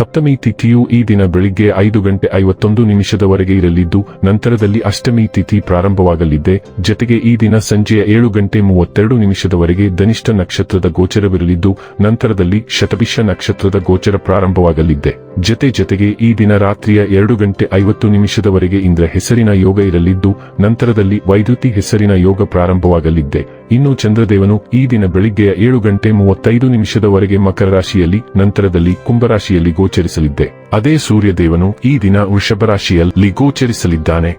ಸಪ್ತಮಿ ತಿಥಿಯು ಈ ದಿನ ಬೆಳಿಗ್ಗೆ ಐದು ಗಂಟೆ ಐವತ್ತೊಂದು ನಿಮಿಷದವರೆಗೆ ಇರಲಿದ್ದು, ನಂತರದಲ್ಲಿ ಅಷ್ಟಮಿ ತಿಥಿ ಪ್ರಾರಂಭವಾಗಲಿದೆ. ಜತೆಗೆ ಈ ದಿನ ಸಂಜೆಯ ಏಳು ಗಂಟೆ ಮೂವತ್ತೆರಡು ನಿಮಿಷದವರೆಗೆ ಧನಿಷ್ಠ ನಕ್ಷತ್ರದ ಗೋಚರವಿರಲಿದ್ದು, ನಂತರದಲ್ಲಿ ಶತಭಿಷ ನಕ್ಷತ್ರದ ಗೋಚರ ಪ್ರಾರಂಭವಾಗಲಿದೆ. ಜತೆ ಜೊತೆಗೆ ಈ ದಿನ ರಾತ್ರಿಯ ಎರಡು ಗಂಟೆ ಐವತ್ತು ನಿಮಿಷದವರೆಗೆ ಇಂದ್ರ ಹೆಸರಿನ ಯೋಗ ಇರಲಿದ್ದು, ನಂತರದಲ್ಲಿ ವೈದ್ಯುತಿ ಹೆಸರಿನ ಯೋಗ ಪ್ರಾರಂಭವಾಗಲಿದೆ. ಇನ್ನು ಚಂದ್ರದೇವನು ಈ ದಿನ ಬೆಳಿಗ್ಗೆಯ ಏಳು ಗಂಟೆ ಮೂವತ್ತೈದು ನಿಮಿಷದವರೆಗೆ ಮಕರ ರಾಶಿಯಲ್ಲಿ ನಂತರದಲ್ಲಿ ಕುಂಭರಾಶಿಯಲ್ಲಿ ಗೋಚರಿಸಲಿದ್ದೆ. ಅದೇ ಸೂರ್ಯದೇವನು ಈ ದಿನ ವೃಷಭ ರಾಶಿಯಲ್ಲಿ ಗೋಚರಿಸಲಿದ್ದಾನೆ.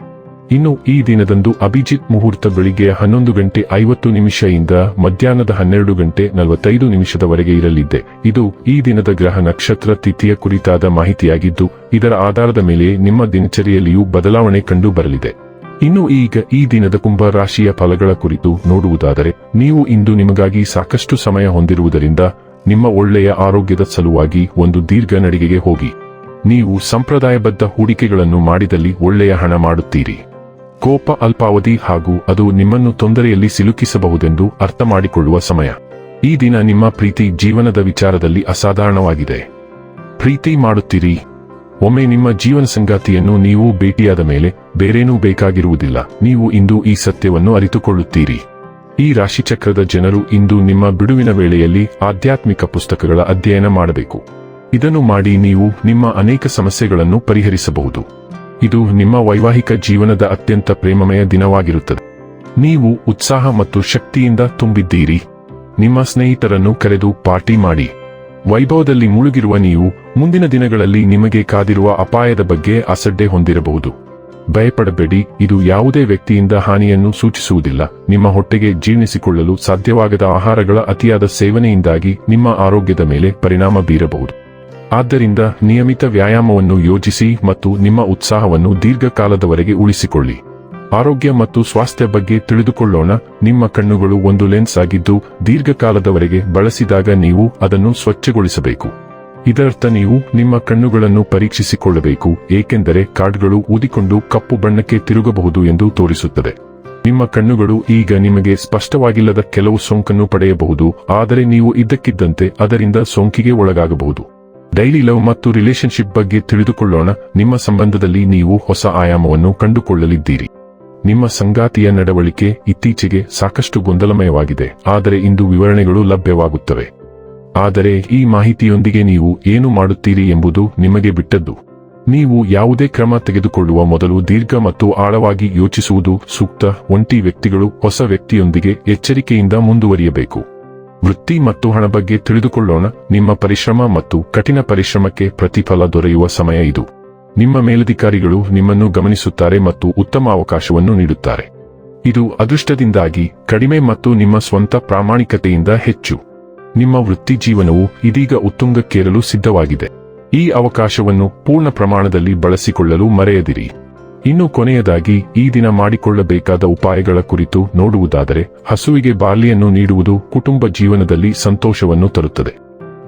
ಇನ್ನು ಈ ದಿನದಂದು ಅಭಿಜಿತ್ ಮುಹೂರ್ತ ಬೆಳಿಗ್ಗೆಯ ಹನ್ನೊಂದು ಗಂಟೆ ಐವತ್ತು ನಿಮಿಷದಿಂದ ಮಧ್ಯಾಹ್ನದ ಹನ್ನೆರಡು ಗಂಟೆ ನಲವತ್ತೈದು ನಿಮಿಷದವರೆಗೆ ಇರಲಿದ್ದೆ. ಇದು ಈ ದಿನದ ಗ್ರಹ ನಕ್ಷತ್ರ ತಿಥಿಯ ಕುರಿತಾದ ಮಾಹಿತಿಯಾಗಿದ್ದು, ಇದರ ಆಧಾರದ ಮೇಲೆ ನಿಮ್ಮ ದಿನಚರಿಯಲ್ಲಿಯೂ ಬದಲಾವಣೆ ಕಂಡು ಬರಲಿದೆ. ಇನ್ನು ಈಗ ಈ ದಿನದ ಕುಂಭ ರಾಶಿಯ ಫಲಗಳ ಕುರಿತು ನೋಡುವುದಾದರೆ, ನೀವು ಇಂದು ನಿಮಗಾಗಿ ಸಾಕಷ್ಟು ಸಮಯ ಹೊಂದಿರುವುದರಿಂದ ನಿಮ್ಮ ಒಳ್ಳೆಯ ಆರೋಗ್ಯದ ಸಲುವಾಗಿ ಒಂದು ದೀರ್ಘ ನಡಿಗೆಗೆ ಹೋಗಿ. ನೀವು ಸಂಪ್ರದಾಯಬದ್ಧ ಹೂಡಿಕೆಗಳನ್ನು ಮಾಡಿದಲ್ಲಿ ಒಳ್ಳೆಯ ಹಣ ಮಾಡುತ್ತೀರಿ. ಕೋಪ, ಅಲ್ಪಾವಧಿ ಹಾಗೂ ಅದು ನಿಮ್ಮನ್ನು ತೊಂದರೆಯಲ್ಲಿ ಸಿಲುಕಿಸಬಹುದೆಂದು ಅರ್ಥ ಮಾಡಿಕೊಳ್ಳುವ ಸಮಯ. ಈ ದಿನ ನಿಮ್ಮ ಪ್ರೀತಿ ಜೀವನದ ವಿಚಾರದಲ್ಲಿ ಅಸಾಧಾರಣವಾಗಿದೆ. ಪ್ರೀತಿ ಮಾಡುತ್ತೀರಿ. ಒಮ್ಮೆ ನಿಮ್ಮ ಜೀವನ ಸಂಗಾತಿಯನ್ನು ನೀವು ಭೇಟಿಯಾದ ಮೇಲೆ ಬೇರೇನೂ ಬೇಕಾಗಿರುವುದಿಲ್ಲ. ನೀವು ಇಂದು ಈ ಸತ್ಯವನ್ನು ಅರಿತುಕೊಳ್ಳುತ್ತೀರಿ. ಈ ರಾಶಿಚಕ್ರದ ಜನರು ಇಂದು ನಿಮ್ಮ ಬಿಡುವಿನ ವೇಳೆಯಲ್ಲಿ ಆಧ್ಯಾತ್ಮಿಕ ಪುಸ್ತಕಗಳ ಅಧ್ಯಯನ ಮಾಡಬೇಕು. ಇದನ್ನು ಮಾಡಿ ನೀವು ನಿಮ್ಮ ಅನೇಕ ಸಮಸ್ಯೆಗಳನ್ನು ಪರಿಹರಿಸಬಹುದು. ಇದು ನಿಮ್ಮ ವೈವಾಹಿಕ ಜೀವನದ ಅತ್ಯಂತ ಪ್ರೇಮಮಯ ದಿನವಾಗಿರುತ್ತದೆ. ನೀವು ಉತ್ಸಾಹ ಮತ್ತು ಶಕ್ತಿಯಿಂದ ತುಂಬಿದ್ದೀರಿ. ನಿಮ್ಮ ಸ್ನೇಹಿತರನ್ನು ಕರೆದು ಪಾರ್ಟಿ ಮಾಡಿ. ವೈಭವದಲ್ಲಿ ಮುಳುಗಿರುವ ನೀವು ಮುಂದಿನ ದಿನಗಳಲ್ಲಿ ನಿಮಗೆ ಕಾದಿರುವ ಅಪಾಯದ ಬಗ್ಗೆ ಅಸಡ್ಡೆ ಹೊಂದಿರಬಹುದು. ಭಯಪಡಬೇಡಿ, ಇದು ಯಾವುದೇ ವ್ಯಕ್ತಿಯಿಂದ ಹಾನಿಯನ್ನು ಸೂಚಿಸುವುದಿಲ್ಲ. ನಿಮ್ಮ ಹೊಟ್ಟೆಗೆ ಜೀರ್ಣಿಸಿಕೊಳ್ಳಲು ಸಾಧ್ಯವಾಗದ ಆಹಾರಗಳ ಅತಿಯಾದ ಸೇವನೆಯಿಂದಾಗಿ ನಿಮ್ಮ ಆರೋಗ್ಯದ ಮೇಲೆ ಪರಿಣಾಮ ಬೀರಬಹುದು. ಆದ್ದರಿಂದ ನಿಯಮಿತ ವ್ಯಾಯಾಮವನ್ನು ಯೋಜಿಸಿ ಮತ್ತು ನಿಮ್ಮ ಉತ್ಸಾಹವನ್ನು ದೀರ್ಘಕಾಲದವರೆಗೆ ಉಳಿಸಿಕೊಳ್ಳಿ. ಆರೋಗ್ಯ ಮತ್ತು ಸ್ವಾಸ್ಥ್ಯ ಬಗ್ಗೆ ತಿಳಿದುಕೊಳ್ಳೋಣ. ನಿಮ್ಮ ಕಣ್ಣುಗಳು ಒಂದು ಲೆನ್ಸ್ ಆಗಿದ್ದು, ದೀರ್ಘಕಾಲದವರೆಗೆ ಬಳಸಿದಾಗ ನೀವು ಅದನ್ನು ಸ್ವಚ್ಛಗೊಳಿಸಬೇಕು. ಇದರರ್ಥ ನೀವು ನಿಮ್ಮ ಕಣ್ಣುಗಳನ್ನು ಪರೀಕ್ಷಿಸಿಕೊಳ್ಳಬೇಕು, ಏಕೆಂದರೆ ಕಾರ್ಡ್ಗಳು ಊದಿಕೊಂಡು ಕಪ್ಪು ಬಣ್ಣಕ್ಕೆ ತಿರುಗಬಹುದು ಎಂದು ತೋರಿಸುತ್ತದೆ. ನಿಮ್ಮ ಕಣ್ಣುಗಳು ಈಗ ನಿಮಗೆ ಸ್ಪಷ್ಟವಾಗಿಲ್ಲದ ಕೆಲವು ಸೋಂಕನ್ನು ಪಡೆಯಬಹುದು, ಆದರೆ ನೀವು ಇದ್ದಕ್ಕಿದ್ದಂತೆ ಅದರಿಂದ ಸೋಂಕಿಗೆ ಒಳಗಾಗಬಹುದು. ಡೈಲಿ ಲವ್ ಮತ್ತು ರಿಲೇಶನ್ಶಿಪ್ ಬಗ್ಗೆ ತಿಳಿದುಕೊಳ್ಳೋಣ. ನಿಮ್ಮ ಸಂಬಂಧದಲ್ಲಿ ನೀವು ಹೊಸ ಆಯಾಮವನ್ನು ಕಂಡುಕೊಳ್ಳಲಿದ್ದೀರಿ. ನಿಮ್ಮ ಸಂಗಾತಿಯ ನಡವಳಿಕೆ ಇತ್ತೀಚೆಗೆ ಸಾಕಷ್ಟು ಗೊಂದಲಮಯವಾಗಿದೆ. ಆದರೆ ಇಂದು ವಿವರಣೆಗಳು ಲಭ್ಯವಾಗುತ್ತವೆ. ಆದರೆ ಈ ಮಾಹಿತಿಯೊಂದಿಗೆ ನೀವು ಏನು ಮಾಡುತ್ತೀರಿ ಎಂಬುದು ನಿಮಗೆ ಬಿಟ್ಟದ್ದು. ನೀವು ಯಾವುದೇ ಕ್ರಮ ತೆಗೆದುಕೊಳ್ಳುವ ಮೊದಲು ದೀರ್ಘ ಮತ್ತು ಆಳವಾಗಿ ಯೋಚಿಸುವುದು ಸೂಕ್ತ. ಒಂಟಿ ವ್ಯಕ್ತಿಗಳು ಹೊಸ ವ್ಯಕ್ತಿಯೊಂದಿಗೆ ಎಚ್ಚರಿಕೆಯಿಂದ ಮುಂದುವರಿಯಬೇಕು. ವೃತ್ತಿ ಮತ್ತು ಹಣ ಬಗ್ಗೆ ತಿಳಿದುಕೊಳ್ಳೋಣ. ನಿಮ್ಮ ಪರಿಶ್ರಮ ಮತ್ತು ಕಠಿಣ ಪರಿಶ್ರಮಕ್ಕೆ ಪ್ರತಿಫಲ ದೊರೆಯುವ ಸಮಯ ಇದು. ನಿಮ್ಮ ಮೇಲಧಿಕಾರಿಗಳು ನಿಮ್ಮನ್ನು ಗಮನಿಸುತ್ತಾರೆ ಮತ್ತು ಉತ್ತಮ ಅವಕಾಶವನ್ನು ನೀಡುತ್ತಾರೆ. ಇದು ಅದೃಷ್ಟದಿಂದಾಗಿ ಕಡಿಮೆ ಮತ್ತು ನಿಮ್ಮ ಸ್ವಂತ ಪ್ರಾಮಾಣಿಕತೆಯಿಂದ ಹೆಚ್ಚು. ನಿಮ್ಮ ವೃತ್ತಿ ಜೀವನವು ಇದೀಗ ಉತ್ತುಂಗಕ್ಕೇರಲು ಸಿದ್ಧವಾಗಿದೆ. ಈ ಅವಕಾಶವನ್ನು ಪೂರ್ಣ ಪ್ರಮಾಣದಲ್ಲಿ ಬಳಸಿಕೊಳ್ಳಲು ಮರೆಯದಿರಿ. ಇನ್ನು ಕೊನೆಯದಾಗಿ, ಈ ದಿನ ಮಾಡಿಕೊಳ್ಳಬೇಕಾದ ಉಪಾಯಗಳ ಕುರಿತು ನೋಡುವುದಾದರೆ, ಹಸುವಿಗೆ ಬಾರ್ಲಿಯನ್ನು ನೀಡುವುದು ಕುಟುಂಬ ಜೀವನದಲ್ಲಿ ಸಂತೋಷವನ್ನು ತರುತ್ತದೆ.